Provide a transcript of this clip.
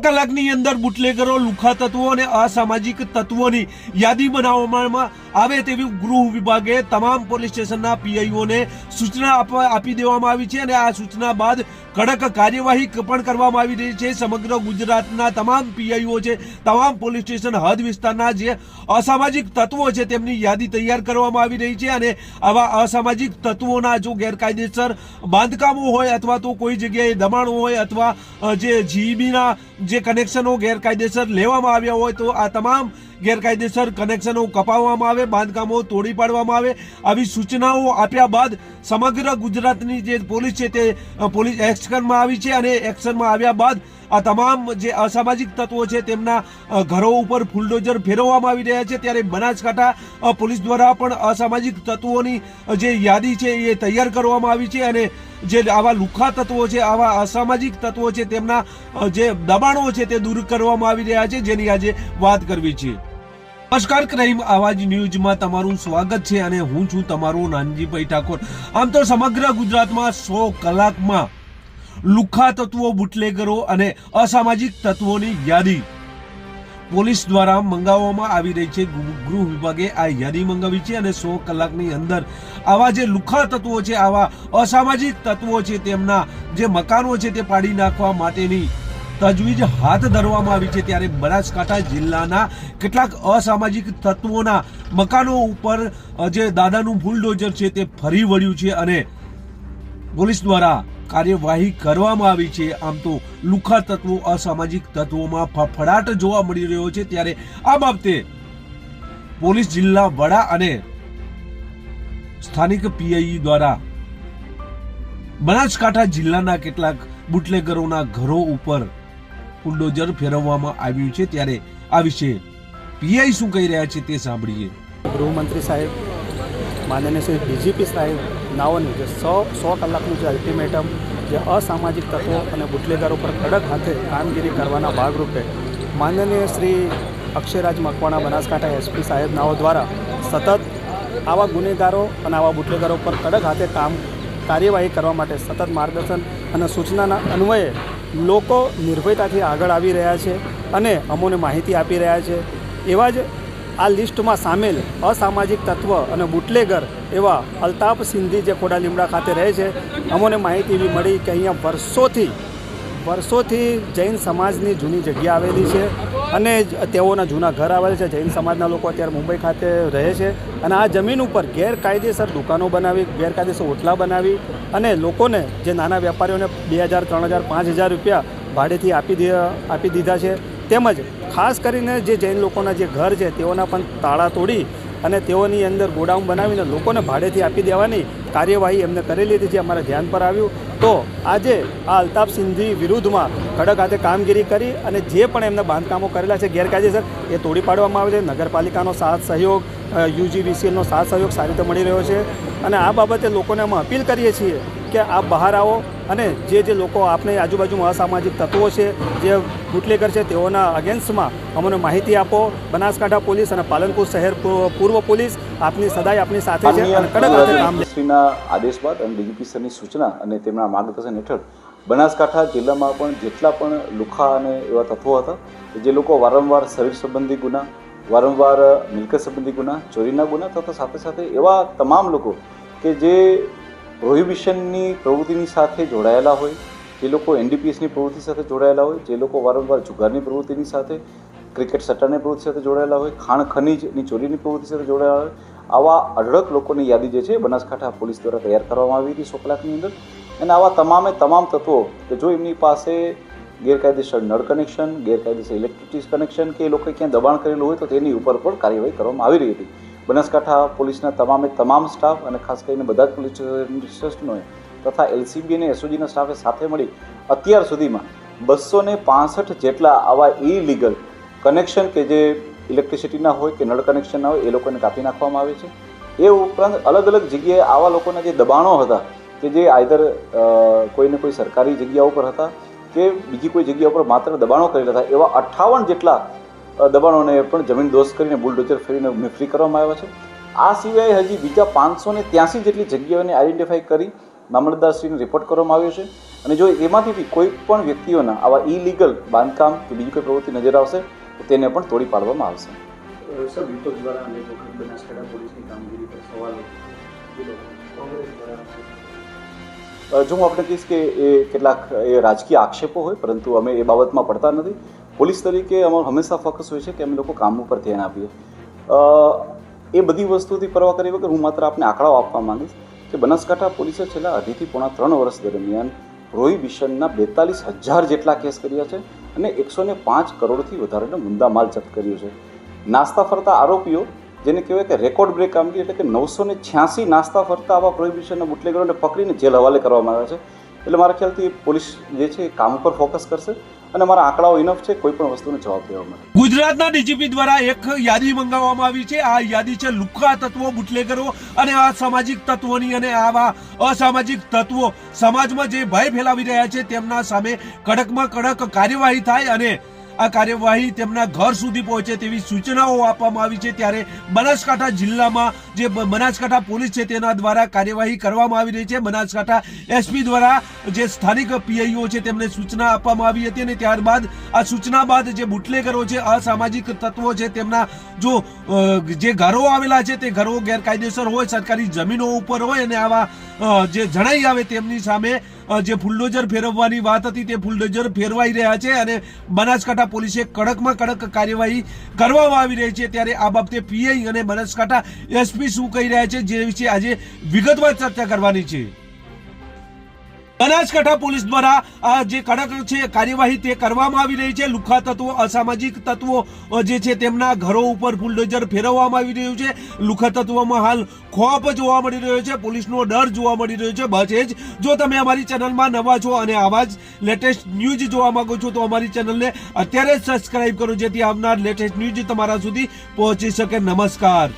કલાકની અંદર બુટલેગરો, લુખા તત્વો અને અસામાજિક તત્વોની યાદી બનાવવામાં આવે તેવી ગૃહ વિભાગે તમામ પોલીસ સ્ટેશનના પીઆઈઓને સૂચના આપી દેવામાં આવી છે અને આ સૂચના બાદ કડક કાર્યવાહી પણ કરવામાં આવી રહી છે. સમગ્ર ગુજરાતના તમામ પીઆઈઓ છે, તમામ પોલીસ સ્ટેશન હદ વિસ્તારના જે અસામાજિક તત્વો છે તેમની યાદી તૈયાર કરવામાં આવી રહી છે અને આવા અસામાજિક તત્વોના જો ગેરકાયદેસર બાંધકામો હોય અથવા તો કોઈ જગ્યાએ દબાણો હોય અથવા જે જીબીના જે કનેક્શનો ગેરકાયદેસર લેવામાં આવ્યા હોય તો આ તમામ ગેરકાયદેસર કનેક્શનો કપાવવામાં આવે, બાંધકામો તોડી પાડવામાં આવે. આવી સૂચનાઓ આપ્યા બાદ સમગ્ર ગુજરાતની જે પોલીસ છે તે પોલીસ એક્શનમાં આવી છે અને એક્શનમાં આવ્યા બાદ આ તમામ જે અસામાજિક તત્વો છે તેમના ઘરો ઉપર ફુલડોઝર ફેરવવામાં આવી રહ્યા છે. ત્યારે બનાસકાંઠા પોલીસ દ્વારા પણ અસામાજિક તત્વોની જે યાદી છે એ તૈયાર કરવામાં આવી છે અને જે આવા લુખા તત્વો છે, આવા અસામાજિક તત્વો છે, તેમના જે દબાણો છે તે દૂર કરવામાં આવી રહ્યા છે, જેની આજે વાત કરવી છે. નમસ્કાર, ક્રાઇમ આવાજ ન્યૂઝમાં તમારું સ્વાગત છે અને હું છું તમારો નાનજીભાઈ ઠાકોર. આમ તો સમગ્ર ગુજરાતમાં સો કલાકમાં લુખા તત્વો, બુટલેગરો અને અસામાજિક તત્વોની યાદી પોલીસ દ્વારા મંગાવવામાં આવી રહી છે. ગૃહ વિભાગે આ યાદી મંગાવી છે અને સો કલાકની અંદર આવા જે લુખા તત્વો છે, આવા અસામાજિક તત્વો છે, તેમના જે મકાનો છે તે પાડી નાખવા માટેની તજવીજ હાથ ધરવામાં આવી છે. ત્યારે બનાસકાંઠા જિલ્લાના કેટલાક અસામાજિક તત્વોના મકાનો ઉપર જે દાદાનું બુલડોઝર છે તે ફરી વળ્યું છે અને પોલીસ દ્વારા કાર્યવાહી કરવામાં આવી છે. આમ તો લુખા તત્વો, અસામાજિક તત્વોમાં ફફડાટ જોવા મળી રહ્યો છે. ત્યારે આ બાબતે પોલીસ જિલ્લા વડા અને સ્થાનિક પીઆઈ દ્વારા બનાસકાંઠા જિલ્લાના કેટલાક બુટલેગરોના ઘરો ઉપર બુલડોઝર ફેરવવામાં આવ્યું છે. ત્યારે આ વિશે પીઆઈ શું કહી રહ્યા છે તે સાંભળીએ. ગૃહમંત્રી સાહેબ માનનીય શ્રી ડીજીપી સાહેબ નાઓની જે સો સો કલાકનું જે અલ્ટિમેટમ જે અસામાજિક તત્વો અને બુટલેગરો પર કડક હાથે કામગીરી કરવાના ભાગરૂપે માનનીય શ્રી અક્ષયરાજ મકવાણા, બનાસકાંઠા એસપી સાહેબ નાઓ દ્વારા સતત આવા ગુનેગારો અને આવા બુટલેગરો પર કડક હાથે કામ કાર્યવાહી કરવા માટે સતત માર્ગદર્શન અને સૂચનાના અન્વયે લોકો નિર્ભયતાથી આગળ આવી રહ્યા છે અને અમોને માહિતી આપી રહ્યા છે. એવા જ આ લિસ્ટમાં સામેલ અસામાજિક તત્વ અને બુટલેગર એવા અલ્તાફ સિંધી જે ખોડા લીમડા ખાતે રહે છે, અમોને માહિતી એવી મળી કે અહીંયા વર્ષોથી વર્ષોથી જૈન સમાજની જૂની જગ્યા આવેલી છે અને તેઓના જૂના ઘર આવેલ છે. જૈન સમાજના લોકો અત્યારે મુંબઈ ખાતે રહે છે અને આ જમીન ઉપર ગેરકાયદેસર દુકાનો બનાવી, ગેરકાયદેસર ઓટલા બનાવી અને લોકોને જે નાના વેપારીઓને બે હજાર, ત્રણ હજાર, પાંચ હજાર રૂપિયા ભાડેથી આપી આપી દીધા છે. તેમજ ખાસ કરીને જે જૈન લોકોના જે ઘર છે, તેઓના પણ તાળા તોડી અને તેઓની અંદર ગોડાઉન બનાવીને લોકોને ભાડેથી આપી દેવાની કાર્યવાહી એમને કરેલી હતી, જે અમારા ધ્યાન પર આવ્યું. તો આજે આ અલ્તાફ સિંધી વિરુદ્ધમાં કડક હાથે કામગીરી કરી અને જે પણ એમને બાંધકામો કરેલા છે ગેરકાયદેસર એ તોડી પાડવામાં આવે છે. નગરપાલિકાનો સાથ સહયોગ યુજીવીસીએલનો સાથ સહયોગ સારી રીતે મળી રહ્યો છે. અને આ બાબતે લોકોને અમે અપીલ કરીએ છીએ કે આપ બહાર આવો અને જે જે લોકો આપને આજુબાજુમાં અસામાજિક તત્વો છે જે બુટલેગર છે તેઓના અગેન્સ્ટમાં અમને માહિતી આપો. બનાસકાંઠા પોલીસ અને પાલનપુર શહેર પૂર્વ પોલીસ આપની સદાય આપની સાથે છે અને કડક હાથે કામ આદેશ બાદ અને ડીજીપી સરની સૂચના અને તેમના માર્ગદર્શન હેઠળ બનાસકાંઠા જિલ્લામાં પણ જેટલા પણ લુખા અને એવા તત્વો હતા જે લોકો વારંવાર શરીર સંબંધી ગુના, વારંવાર મિલકત સંબંધી ગુના, ચોરીના ગુના તથા સાથે સાથે એવા તમામ લોકો કે જે પ્રોહિબિશનની પ્રવૃત્તિની સાથે જોડાયેલા હોય, જે લોકો એનડીપીએસની પ્રવૃત્તિ સાથે જોડાયેલા હોય, જે લોકો વારંવાર જુગારની પ્રવૃત્તિની સાથે, ક્રિકેટ સટ્ટાની પ્રવૃત્તિ સાથે જોડાયેલા હોય, ખાણ ખનીજની ચોરીની પ્રવૃત્તિ સાથે જોડાયેલા હોય, આવા અઢળક લોકોની યાદી જે છે બનાસકાંઠા પોલીસ દ્વારા તૈયાર કરવામાં આવી હતી સો કલાકની અંદર. અને આવા તમામે તમામ તત્વો કે જો એમની પાસે ગેરકાયદેસર નળ કનેક્શન, ગેરકાયદેસર ઇલેક્ટ્રિસિટી કનેક્શન કે એ લોકોએ ક્યાંય દબાણ કરેલું હોય તો તેની ઉપર પણ કાર્યવાહી કરવામાં આવી રહી હતી. બનાસકાંઠા પોલીસના તમામે તમામ સ્ટાફ અને ખાસ કરીને બધા જ પોલીસ સ્ટેશનોએ તથા એલસીબી અને એસઓજીના સ્ટાફે સાથે મળી અત્યાર સુધીમાં બસો ને જેટલા આવા ઇલીગલ કનેક્શન કે જે ઇલેક્ટ્રિસિટીના હોય કે નળ કનેક્શનના હોય એ લોકોને કાપી નાખવામાં આવે છે. એ ઉપરાંત અલગ અલગ જગ્યાએ આવા લોકોના જે દબાણો હતા કે જે આઈધર કોઈને કોઈ સરકારી જગ્યા ઉપર હતા કે બીજી કોઈ જગ્યા ઉપર માત્ર દબાણો કરેલા હતા, એવા અઠ્ઠાવન જેટલા દબાણોને પણ જમીન દોષ કરીને, બુલડોઝર ફેરીને ફ્રી કરવામાં આવ્યા છે. આ સિવાય હજી બીજા પાંચસો ને ત્યાંસી જેટલી જગ્યાઓને આઈડેન્ટિફાઈ કરી મામલતદારશ્રીને રિપોર્ટ કરવામાં આવ્યો છે. અને જો એમાંથી કોઈ પણ વ્યક્તિઓના આવા ઇલીગલ બાંધકામ કે બીજી કોઈ પ્રવૃત્તિ નજર આવશે, તો તેને પણ તોડી પાડવામાં આવશે. દ્વારા પોલીસની કામગીરી પર સવાલો. જો હું આપણે કહીશ કે એ કેટલાક, એ રાજકીય આક્ષેપો હોય, પરંતુ અમે એ બાબતમાં પડતા નથી. પોલીસ તરીકે અમારો હંમેશા ફોકસ હોય છે કે અમે લોકો કામ ઉપર ધ્યાન આપીએ. એ બધી વસ્તુથી પરવા કરી વગર હું માત્ર આપને આંકડાઓ આપવા માંગીશ કે બનાસકાંઠા પોલીસે છેલ્લા અઢીથી પોણા ત્રણ વર્ષ દરમિયાન પ્રોહિબિશનના બેતાલીસ હજાર જેટલા કેસ કર્યા છે અને એકસો ને પાંચ કરોડથી વધારેનો મુદ્દામાલ જપ્ત કર્યો છે. નાસ્તા ફરતા આરોપીઓ જેને કહેવાય કે રેકોર્ડ બ્રેક કામગીરી એટલે કે નવસો ને છ્યાસી નાસ્તા ફરતા આવા પ્રોહિબિશનના બુટલેગરોને પકડીને જેલ હવાલે કરવામાં આવ્યા છે. એટલે મારા ખ્યાલથી પોલીસ જે છે એ કામ ઉપર ફોકસ કરશે અને મારા આંકડાઓ ઇનફ છે, કોઈ પણ વસ્તુનો જવાબ દેવા માટે. ગુજરાતના ડીજીપી દ્વારા એક યાદી મંગાવવામાં આવી છે. આ યાદી છે લુખ્ખા તત્વો, બુટલેગરો અને અસામાજિક તત્વોની અને આવા અસામાજિક તત્વો સમાજમાં જે ભય ફેલાવી રહ્યા છે તેમના સામે કડકમાં કડક કાર્યવાહી થાય અને આ કાર્યવાહી તેમના ઘર સુધી પહોંચે તેવી સૂચનાઓ આપવામાં આવી છે. ત્યારે બનાસકાંઠા જિલ્લામાં જે બનાસકાંઠા પોલીસ છે તેના દ્વારા કાર્યવાહી કરવામાં આવી રહી છે. બનાસકાંઠા એસપી દ્વારા જે સ્થાનિક પીઆઈઓ છે તેમને સૂચના આપવામાં આવી હતી અને ત્યારબાદ આ સૂચના બાદ જે બુટલેગરો છે, અસામાજિક તત્વો છે તેમના જો જે ઘરો આવેલા છે તે ઘરો ગેરકાયદેસર હોય, સરકારી જમીનો ઉપર હોય અને આવા જે જણાઈ આવે તેમની સામે જે ફૂલડોઝર ફેરવવાની વાત હતી તે ફૂલડોઝર ફેરવાઈ રહ્યા છે અને બનાસકાંઠા પોલીસે કડકમાં કડક કાર્યવાહી કરવામાં આવી રહી છે. ત્યારે આ બાબતે પીઆઈ અને બનાસકાંઠા એસપી શું કહી રહ્યા છે, જે વિશે આજે વિગતવાર ચર્ચા કરવાની છે. બનાસકાંઠા પોલીસ દ્વારા જે કડક છે કાર્યવાહી તે કરવામાં આવી રહી છે. લુખા તત્વો, અસામાજિક તત્વો જે છે તેમના ઘરો ઉપર બુલડોઝર ફેરવવામાં આવી રહ્યું છે. લુખા તત્વોમાં હાલ ખોફ જોવા મળી રહ્યો છે. પોલીસનો ડર જોવા મળી રહ્યો છે. બસ એ જ. જો તમે અમારી ચેનલમાં નવા છો અને આવા જ લેટેસ્ટ ન્યૂઝ જોવા માંગો છો, તો અમારી ચેનલને અત્યારે જ સબસ્ક્રાઇબ કરો, જેથી આવનાર લેટેસ્ટ ન્યૂઝ તમારા સુધી પહોંચી શકે. નમસ્કાર.